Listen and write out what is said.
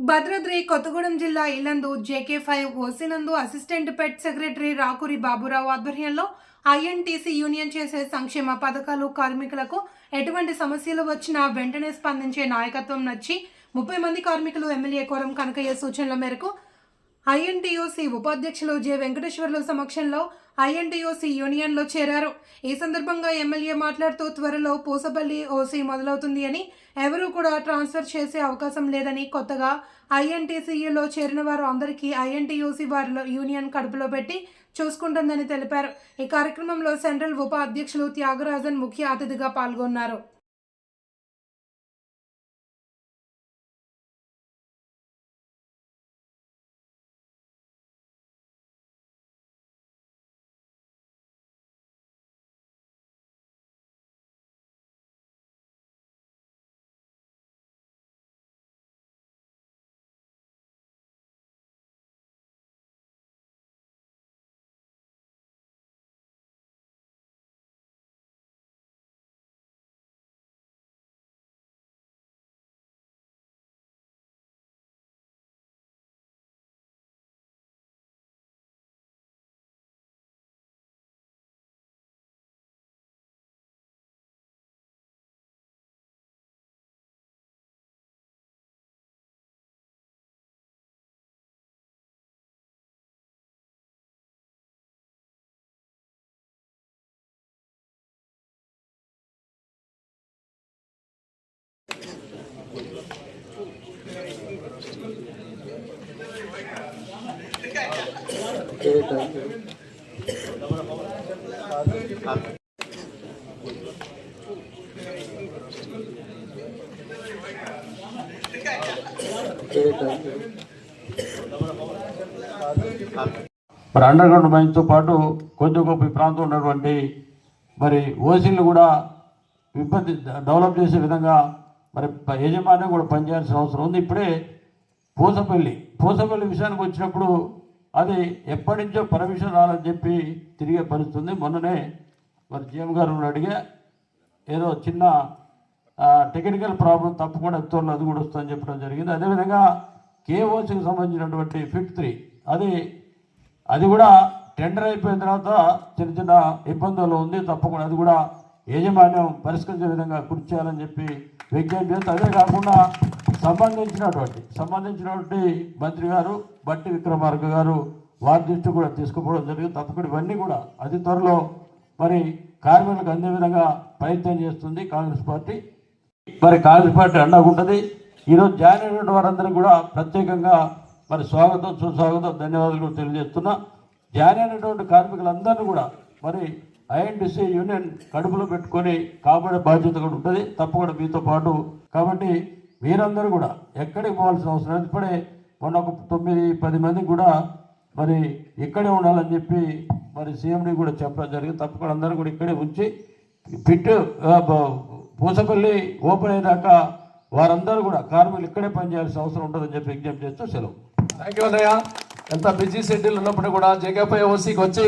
భద్రాద్రి కొత్తగూడెం జిల్లా Yellandu JK five ఓసినందు assistant pit secretary Rakuri Baburao ఆధ్వర్యంలో INTUC union చేసే సంక్షేమ పథకాలు కార్మికులకు ఎటువంటి సమస్యలు వచ్చినా వెంటనే స్పందించే నాయకత్వం నచ్చి ముప్పై మంది కార్మికులు ఎమ్మెల్యే కోరం కనకయ్య సూచనల మేరకు ఐఎన్టీయూసీ ఉపాధ్యక్షులు జె వెంకటేశ్వర్లు సమక్షంలో ఐఎన్టీయూసీ యూనియన్లో చేరారు. ఈ సందర్భంగా ఎమ్మెల్యే మాట్లాడుతూ త్వరలో పూసపల్లి ఓసీ మొదలవుతుంది అని ఎవరూ కూడా ట్రాన్స్ఫర్ చేసే అవకాశం లేదని కొత్తగా ఐఎన్టీసీయూలో చేరిన వారు అందరికీ ఐఎన్టీయూసీ వారిలో యూనియన్ కడుపులో పెట్టి చూసుకుంటుందని తెలిపారు. ఈ కార్యక్రమంలో సెంట్రల్ ఉపాధ్యక్షులు త్యాగరాజన్ ముఖ్య అతిథిగా పాల్గొన్నారు. మరి అండర్ గ్రౌండ్ మైన్స్తో పాటు కొద్ది గొప్ప ప్రాంతం ఉన్నటువంటి మరి ఓసీలు కూడా ఇబ్బంది డెవలప్ చేసే విధంగా మరి యజమాని కూడా పనిచేయాల్సిన అవసరం ఉంది. ఇప్పుడే పూసపల్లి పూసపల్లి విషయానికి వచ్చినప్పుడు అది ఎప్పటి నుంచో పర్మిషన్ రాలని చెప్పి తిరిగే పరిస్థితుంది. మొన్ననే మరి జీఎం గారు అడిగా ఏదో చిన్న టెక్నికల్ ప్రాబ్లం తప్పకుండా త్వరలో అది కూడా వస్తుందని చెప్పడం జరిగింది. అదేవిధంగా కేఓసీకి సంబంధించినటువంటి ఫిఫ్త్ త్రీ అది అది కూడా టెండర్ అయిపోయిన తర్వాత చిన్న చిన్న ఇబ్బందులు ఉంది. తప్పకుండా అది కూడా యాజమాన్యం పరిష్కరించే విధంగా కృషి చేయాలని చెప్పి విజ్ఞప్తి చేస్తే అదే కాకుండా సంబంధించినటువంటి సంబంధించినటువంటి మంత్రి గారు బట్టి విక్రమార్క గారు వారి దృష్టి కూడా తీసుకుపోవడం జరిగింది. తప్పకుండా ఇవన్నీ కూడా అతి త్వరలో మరి కార్మికులకు అందే విధంగా ప్రయత్నం చేస్తుంది కాంగ్రెస్ పార్టీ. మరి కాంగ్రెస్ పార్టీ అండగుంటుంది ఈరోజు జాయిన్ అయినటువంటి వారందరూ కూడా ప్రత్యేకంగా మరి స్వాగతం సుస్వాగతం ధన్యవాదాలు కూడా తెలియజేస్తున్నా. జాయిన్ అయినటువంటి కార్మికులందరినీ కూడా మరి ఐఎన్టీసీ యూనియన్ కడుపులో పెట్టుకొని కాపాడే బాధ్యత కూడా ఉంటుంది. తప్పకుండా మీతో పాటు కాబట్టి మీరందరూ కూడా ఎక్కడికి పోవాల్సిన అవసరం ఇప్పుడే మొన్న ఒక తొమ్మిది పది మందికి కూడా మరి ఇక్కడే ఉండాలని చెప్పి మరి సీఎండి కూడా చెప్పడం జరిగింది. తప్పకుండా అందరూ కూడా ఇక్కడే ఉంచి పిట్టు పూసపల్లి ఓపెన్ అయ్యేదాకా వారందరూ కూడా కార్మికులు ఇక్కడే పనిచేయాల్సిన అవసరం ఉంటుందని చెప్పి విజ్ఞప్తి చేస్తూ సెలవు. థ్యాంక్ యూ అన్నయ్య. ఎంత బిజీ షెడ్యూల్ ఉన్నప్పుడు కూడా జేకేపై ఓసీకి వచ్చి